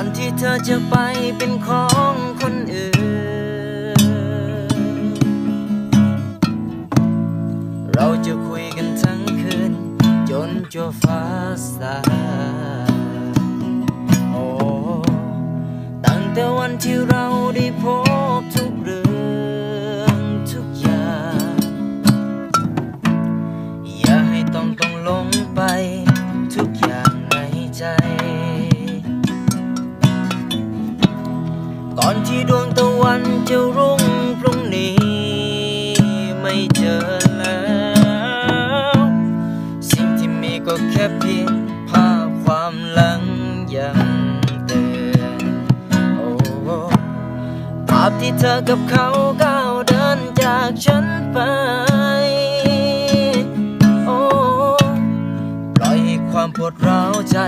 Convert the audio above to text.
อนที่เธอจะไปเป็นของคนอื่น เราจะคุยกันทั้งคืน จนจัวฟ้าสางโอ้ตั้งแต่วันที่เราได้พบทุกเรื่องทุกอย่าง อย่าให้ต้องต้องลงไป ก่อนที่ดวงตะวันจะรุ่งพรุ่งนี้ ไม่เจอแล้ว สิ่งที่มีก็แค่เพียงภาพความหลังยังเตือนโอ้ภาพที่เธอกับเขาก้าวเดินจากฉันไปโอ้ปล่อยความปวดร้าวใจ